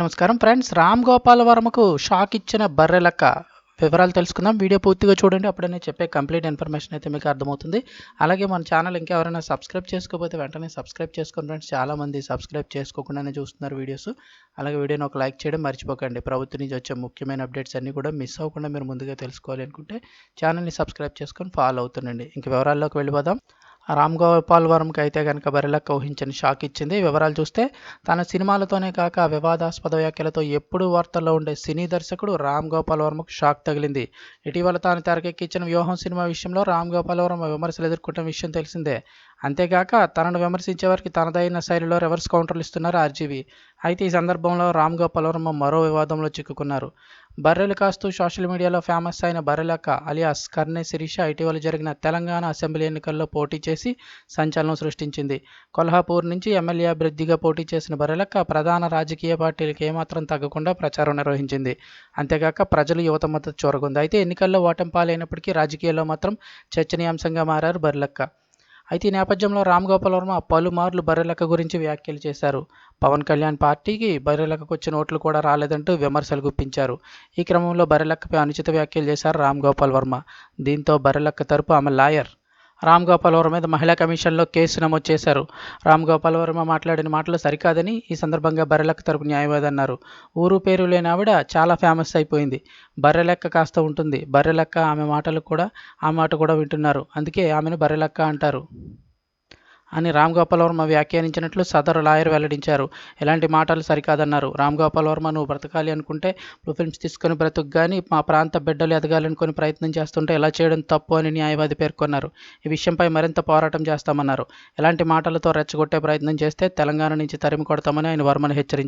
నమస్కారం. ఫ్రెండ్స్ రామ్ గోపాల్ వర్మకు షాక్ ఇచ్చిన బర్రె లెక్క వివరాలు తెలుసుకుందాం. వీడియో పూర్తిగా చూడండి. అప్పుడే నేను చెప్పే కంప్లీట్ ఇన్ఫర్మేషన్ అయితే మీకు అర్థమవుతుంది. అలాగే మన ఛానల్ ఇంకా ఎవరైనా సబ్స్క్రైబ్ చేసుకోకపోతే వెంటనే సబ్స్క్రైబ్ చేసుకోండి ఫ్రెండ్స్. చాలామంది సబ్స్క్రైబ్ చేసుకోకుండానే చూస్తున్నారు వీడియోస్. అలాగే వీడియోని ఒక లైక్ చేయడం మర్చిపోకండి. ప్రభుత్వం నుంచి వచ్చే ముఖ్యమైన అప్డేట్స్ అన్నీ కూడా మిస్ అవ్వకుండా మీరు ముందుగా తెలుసుకోవాలి అనుకుంటే ఛానల్ని సబ్స్క్రైబ్ చేసుకొని ఫాలో అవుతుండండి. ఇంక వివరాల్లోకి వెళ్ళిపోదాం. రామ్ గోపాల్ వర్మకి అయితే కనుక బరిలక్క ఊహించని షాక్ ఇచ్చింది. వివరాలు చూస్తే తన సినిమాలతోనే కాక వివాదాస్పద వ్యాఖ్యలతో ఎప్పుడూ వార్తల్లో ఉండే సినీ దర్శకుడు రామ్ గోపాల్ వర్మకు షాక్ తగిలింది. ఇటీవల తాను తెరకెక్కించిన వ్యూహం సినిమా విషయంలో రామ్ గోపాల్ వర్మ విమర్శలు ఎదుర్కొంటున్న విషయం తెలిసిందే. అంతేగాక తనను విమర్శించే వారికి తనదైన శైలిలో రివర్స్ కౌంటర్లు ఇస్తున్నారు ఆర్జీవి. అయితే ఈ సందర్భంలో రామ్ గోపాల్ వర్మ మరో వివాదంలో చిక్కుకున్నారు. బర్రెలు కాస్తూ సోషల్ మీడియాలో ఫేమస్ అయిన బర్రెలక్క అలియాస్ కర్ణె శిరీష ఇటీవల జరిగిన తెలంగాణ అసెంబ్లీ ఎన్నికల్లో పోటీ చేసి సంచలనం సృష్టించింది. కొల్హాపూర్ నుంచి ఎమ్మెల్యే అభ్యర్థిగా పోటీ చేసిన బర్రెలక్క ప్రధాన రాజకీయ పార్టీలకు ఏమాత్రం తగ్గకుండా ప్రచారం నిర్వహించింది. అంతేగాక ప్రజలు యువత మద్దతు చూరగొంది. అయితే ఎన్నికల్లో ఓటం పాలైనప్పటికీ రాజకీయాల్లో మాత్రం చర్చనీయాంశంగా మారారు బర్రెలక్క అయితే ఈ నేపథ్యంలో రామ్ గోపాల్ వర్మ పలుమార్లు బర్రెలక్క గురించి వ్యాఖ్యలు చేశారు. పవన్ కళ్యాణ్ పార్టీకి బర్రెలక్కకు వచ్చిన ఓట్లు కూడా రాలేదంటూ విమర్శలు గుప్పించారు. ఈ క్రమంలో బర్రెలక్కపై అనుచిత వ్యాఖ్యలు చేశారు రామ్ గోపాల్ వర్మ. దీంతో బర్రెలక్క తరపు ఆమె లాయర్ రామ్ గోపాల్ వర్మ మీద మహిళా కమిషన్లో కేసు నమోదు చేశారు. రామ్ గోపాల్ వర్మ మాట్లాడిన మాటలు సరికాదని ఈ సందర్భంగా బర్రెలక్క తరపు న్యాయవాది అన్నారు. ఊరు పేరు లేని ఆవిడ చాలా ఫేమస్ అయిపోయింది. బర్రెలెక్క కాస్త ఉంటుంది. బర్రెలెక్క ఆమె మాటలు కూడా ఆ మాట కూడా వింటున్నారు. అందుకే ఆమెను బర్రెలెక్క అంటారు. అని రామ్ గోపాల్ వర్మ వ్యాఖ్యానించినట్లు సదరు లాయర్ వెల్లడించారు. ఎలాంటి మాటలు సరికాదన్నారు. రామ్ గోపాల్ వర్మ నువ్వు బ్రతకాలి అనుకుంటే బ్లూ ఫిల్మ్స్ తీసుకొని బ్రతుకు కానీ మా ప్రాంత బిడ్డలు ఎదగాలనుకుని ప్రయత్నం చేస్తుంటే ఎలా చేయడం తప్పు అని న్యాయవాది పేర్కొన్నారు. ఈ విషయంపై మరింత పోరాటం చేస్తామన్నారు. ఎలాంటి మాటలతో రెచ్చగొట్టే ప్రయత్నం చేస్తే తెలంగాణ నుంచి తరిమి కొడతామని ఆయన వర్మను హెచ్చరించారు.